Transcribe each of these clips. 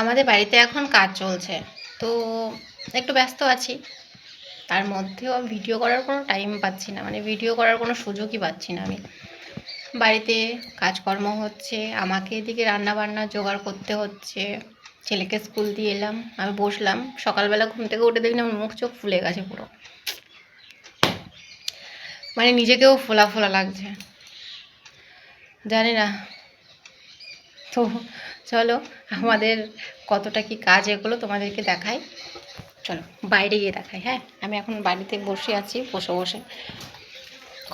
আমাদের বাড়িতে এখন কাজ চলছে। তো একটু ব্যস্ত আছি। তার মধ্যেও ভিডিও করার কোনো টাইম পাচ্ছি না। মানে ভিডিও করার কোনো সুযোগই পাচ্ছি না আমি। বাড়িতে কাজকর্ম হচ্ছে, আমাকে এদিকে রান্না বান্না জোগাড় করতে হচ্ছে। ছেলেকে স্কুল দিয়ে এলাম, আমি বসলাম। সকালবেলা ঘুম থেকে উঠে দেখলাম মুখ চোখ ফুলে গেছে পুরো। মানে নিজেকেও ফোলা ফোলা লাগছে। জানি না তো চলো, আমাদের কতটা কি কাজ এগুলো তোমাদেরকে দেখাই। চলো, বাইরে গিয়ে দেখাই হ্যাঁ? আমি এখন বাড়িতে বসে আছি, বসে বসে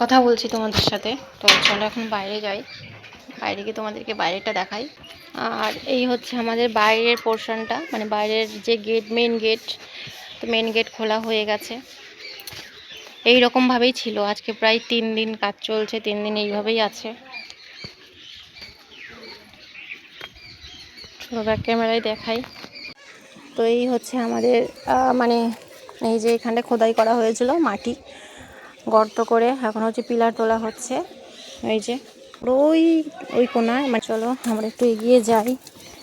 কথা বলছি তোমাদের সাথে। তো চলো এখন বাইরে যাই, বাইরে গিয়ে তোমাদেরকে বাইরেটা দেখাই। আর এই হচ্ছে আমাদের বাইরের পোর্শনটা মানে বাইরের যে গেট মেন গেট তো মেন গেট খোলা হয়ে গেছে। এই রকমভাবেই ছিল, আজকে প্রায় তিন দিন কাজ চলছে, তিন দিন এইভাবেই আছে। ব্যাক ক্যামেরায় দেখাই। তো এই হচ্ছে আমাদের মানে এই যে এখানটা খোদাই করা হয়েছিল মাটি, গর্ত করে। এখন হচ্ছে পিলার তোলা হচ্ছে। এই যে ওই ওই কোনায় মানে চলো আমরা একটু এগিয়ে যাই।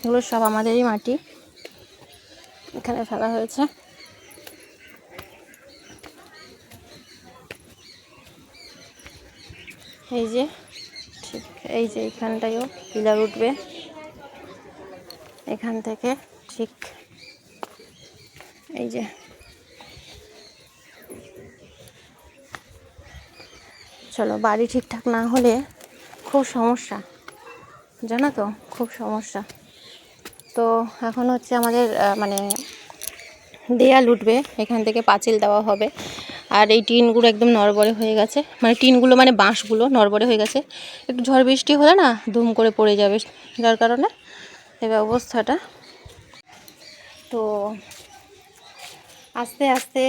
এগুলো সব আমাদেরই মাটি। এখানে ফেলা হয়েছে। এই যে, ঠিক এই যে এখানটায়ও পিলার উঠবে। এখান থেকে ঠিক এই যে চলো, বাড়ি ঠিকঠাক না হলে খুব সমস্যা, জানো তো, খুব সমস্যা। তো এখন হচ্ছে আমাদের মানে দেয়াল উঠবে, এখান থেকে পাঁচিল দেওয়া হবে। আর এই টিনগুলো একদম নড়বড়ে হয়ে গেছে। মানে টিনগুলো মানে বাঁশগুলো নড়বড়ে হয়ে গেছে। একটু ঝড় বৃষ্টি হলে না ধুম করে পড়ে যাবে, যার কারণে এই অবস্থাটা তো আস্তে আস্তে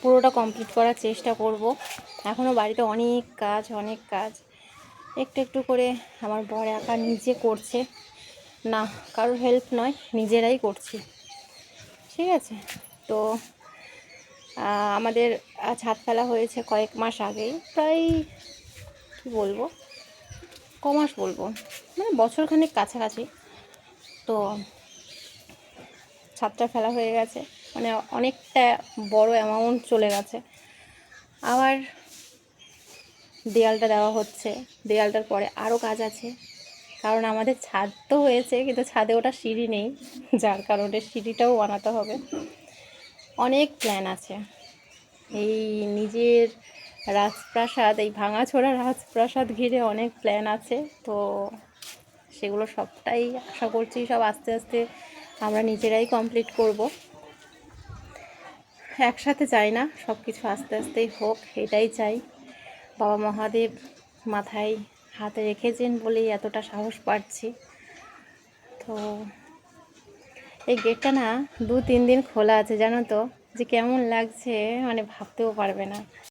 পুরোটা কমপ্লিট করার চেষ্টা করব। এখনও বাড়িতে অনেক কাজ অনেক কাজ। একটু একটু করে আমার বর একা নিজে করছে। না, কারোর হেল্প নয়, নিজেরাই করছি। ঠিক আছে? তো আমাদের ছাদ ফেলা হয়েছে কয়েক মাস আগেই। প্রায়, কী বলব? ক মাস বলব? মানে বছরখানেক কাছাকাছি। তো ছাদটা ফেলা হয়ে গেছে। মানে অনেকটা বড় অ্যামাউন্ট চলে গেছে। আবার দেয়ালটা দেওয়া হচ্ছে। দেয়ালটার পরে আরও কাজ আছে। কারণ আমাদের ছাদ তো হয়েছে, কিন্তু ছাদে ওটা সিঁড়ি নেই। যার কারণে সিঁড়িটাও বানাতে হবে। অনেক প্ল্যান আছে। এই নিজের রাজপ্রাসাদ, এই ভাঙাছোড়া রাজপ্রাসাদ ঘিরে অনেক প্ল্যান আছে। তো সেগুলো সবটাই আশা করছি সব আস্তে আস্তে আমরা নিজেরাই কমপ্লিট করব। একসাথে চাই না সব কিছু আস্তে আস্তেই হোক, এটাই চাই। বাবা মহাদেব মাথায় হাতে রেখেছেন বলেই এতটা সাহস পাচ্ছি। তো এই গেটটা না দু তিন দিন খোলা আছে, জানো তো, যে কেমন লাগছে মানে ভাবতেও পারবে না।